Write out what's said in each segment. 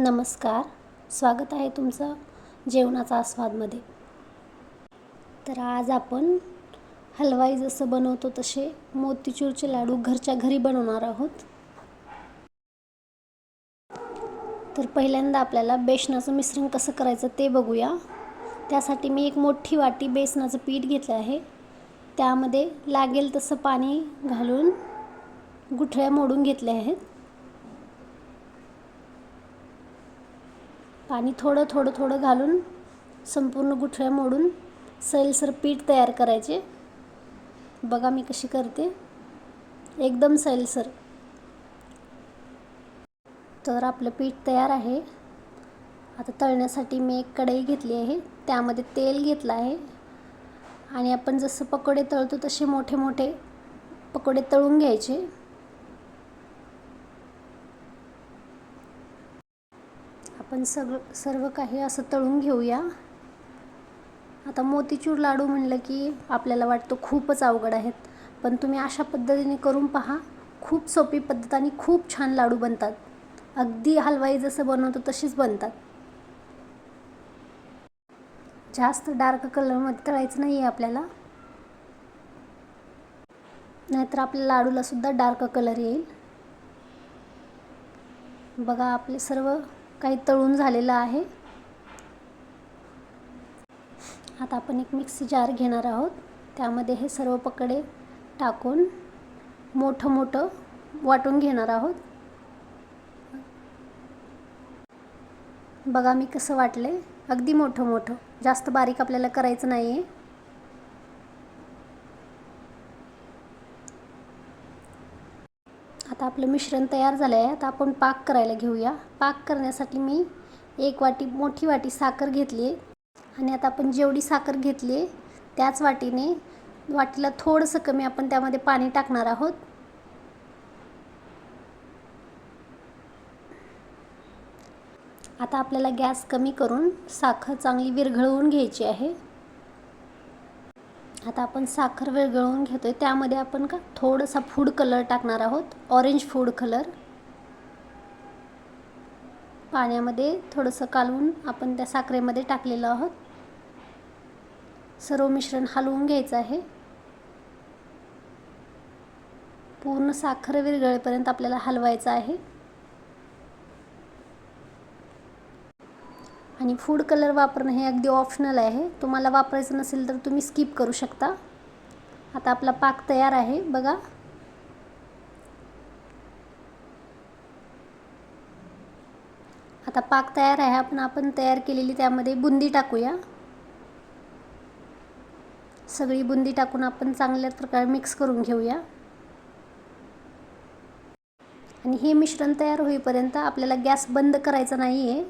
नमस्कार. स्वागत आहे तुमचं जेवणाचा आस्वादमध्ये. तर आज आपण हलवाई जसं बनवतो तसे मोतीचूरचे लाडू घरच्या घरी बनवणार आहोत. तर पहिल्यांदा आपल्याला बेसनाचं मिश्रण कसं करायचं ते बघूया. त्यासाठी मी एक मोठी वाटी बेसनाचं पीठ घेतलं आहे. त्यामध्ये लागेल तसं पाणी घालून गुठळ्या मोडून घेतल्या आहेत. पाणी थोडं थोडं थोडं घालून संपूर्ण गुठळ्या मोडून सैलसर पीठ तयार करायचे. बघा मी कशी करते. एकदम सैलसर. तर आपलं पीठ तयार आहे. आता तळण्यासाठी मी एक कढई घेतली आहे. त्यामध्ये तेल घेतलं आहे. आणि आपण जसं पकोडे तळतो तसे मोठे मोठे पकोडे तळून घ्यायचे. आपण सगळं सर्व काही असं तळून घेऊया. आता मोतीचूर लाडू म्हणलं की आपल्याला वाटतं खूपच अवघड आहेत. पण तुम्ही अशा पद्धतीने करून पहा. खूप सोपी पद्धत आणि खूप छान लाडू बनतात. अगदी हलवाई जसं बनवतो तशीच बनतात. जास्त डार्क कलरमध्ये तळायचं नाही आहे आपल्याला. नाहीतर आपल्या लाडूला सुद्धा डार्क कलर येईल. बघा आपले सर्व काही तळून झालेलं आहे. आता आपण एक मिक्सी जार घेणार आहोत. त्यामध्ये हे सर्व पकडे टाकून मोठं मोठं वाटून घेणार आहोत. बघा मी कसं वाटले अगदी मोठं मोठं. जास्त बारीक आपल्याला करायचं नाही आहे आता आपलं मिश्रण तयार झालं आहे आता आपण पाक करायला घेऊया. पाक करण्यासाठी मी एक वाटी मोठी वाटी साखर घेतली आहे. आणि आता आपण जेवढी साखर घेतली आहे त्याच वाटीने वाटीला थोडंसं कमी आपण त्यामध्ये पाणी टाकणार आहोत. आता आपल्याला गॅस कमी करून साखर चांगली विरघळवून घ्यायची आहे. आता आपण साखर विरघळवून घेतो आहे त्यामध्ये आपण का थोडासा फूड कलर टाकणार आहोत. ऑरेंज फूड कलर पाण्यामध्ये थोडंसं कालवून आपण त्या साखरेमध्ये टाकलेलं आहोत. सर्व मिश्रण हलवून घ्यायचं आहे. पूर्ण साखर विरघळेपर्यंत आपल्याला हलवायचं आहे. आणि फूड कलर वापरणं हे अगदी ऑप्शनल आहे. तुम्हाला वापरायचं नसेल तर तुम्ही स्किप करू शकता. आता आपला पाक तयार आहे बघा. आता पाक तयार आहे आपण आपण तयार केलेली त्यामध्ये बुंदी टाकूया. सगळी बुंदी टाकून आपण चांगल्या प्रकारे मिक्स करून घेऊया. आणि हे मिश्रण तयार होईपर्यंत आपल्याला गॅस बंद करायचा नाही आहे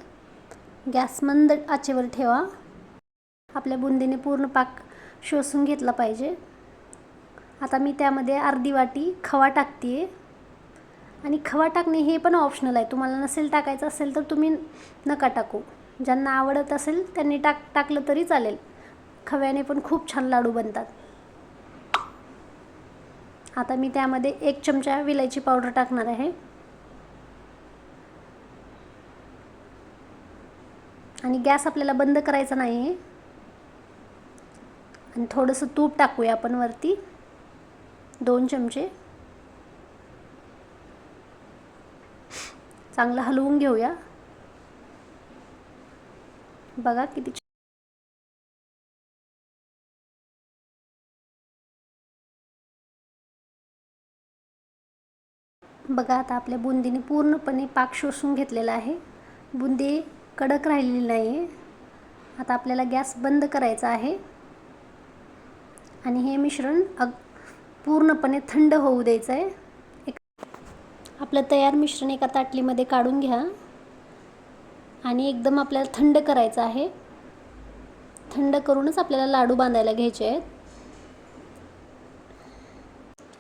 गॅस मंद आचेवर ठेवा. आपल्या बुंदीने पूर्ण पाक शोषून घेतला पाहिजे. आता मी त्यामध्ये अर्धी वाटी खवा टाकते आहे आणि खवा टाकणे हे पण ऑप्शनल आहे. तुम्हाला नसेल टाकायचं असेल तर तुम्ही नका टाकू. ज्यांना आवडत असेल त्यांनी टाक टाकलं तरी चालेल. खव्याने पण खूप छान लाडू बनतात. आता मी त्यामध्ये एक चमचा विलायची पावडर टाकणार आहे. आणि गॅस आपल्याला बंद करायचा नाही. आहे आणि थोडंसं तूप टाकूया आपण वरती. दोन चमचे. चांगलं हलवून घेऊया. बघा किती बघा आता आपल्या बुंदीने पूर्णपणे पाक शोषून घेतलेला आहे. बुंदी कडक राहिलेली नाही आहे आता आपल्याला गॅस बंद करायचा आहे. आणि हे मिश्रण अग पूर्णपणे थंड होऊ द्यायचं आहे एक आपलं तयार मिश्रण एका ताटलीमध्ये काढून घ्या. आणि एकदम आपल्याला थंड करायचं आहे. थंड करूनच आपल्याला लाडू बांधायला घ्यायचे आहेत.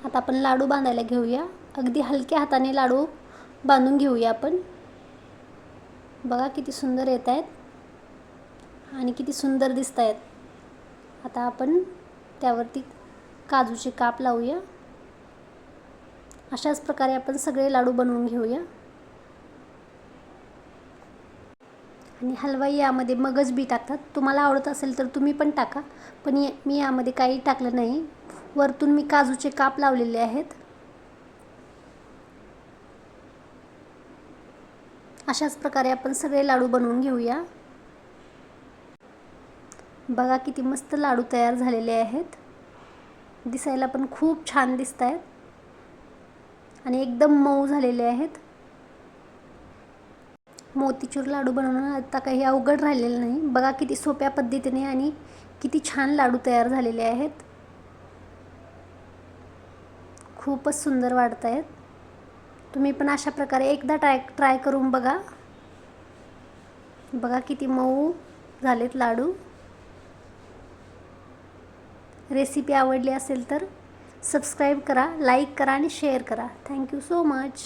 आता आपण लाडू बांधायला घेऊया. अगदी हलक्या हाताने लाडू बांधून घेऊया आपण. बघा किती सुंदर येत आहेत आणि किती सुंदर दिसत आहेत. आता आपण त्यावरती काजूचे काप लावूया. अशाच प्रकारे आपण सगळे लाडू बनवून घेऊया. आणि हलवाई यामध्ये मगज बी टाकतात. तुम्हाला आवडत असेल तर तुम्ही पण टाका. पण मी यामध्ये काही टाकलं नाही. वरतून मी काजूचे काप लावलेले आहेत. अशाच प्रकारे आपण सगळे लाडू बनवून घेऊया. बघा किती मस्त लाडू तयार झालेले आहेत. दिसायला पण खूप छान दिसत आहेत आणि एकदम मऊ झालेले आहेत. मोतीचूर लाडू बनवणं आता काही अवघड राहिलेलं नाही. बघा किती सोप्या पद्धतीने आणि किती छान लाडू तयार झालेले आहेत. खूपच सुंदर वाढत आहेत तुम्ही पण अशा प्रकारे एकदा ट्राय ट्राय करून बघा. बघा किती मऊ झालेत लाडू. रेसिपी आवडली असेल तर सबस्क्राईब करा लाईक करा आणि शेअर करा. Thank you so much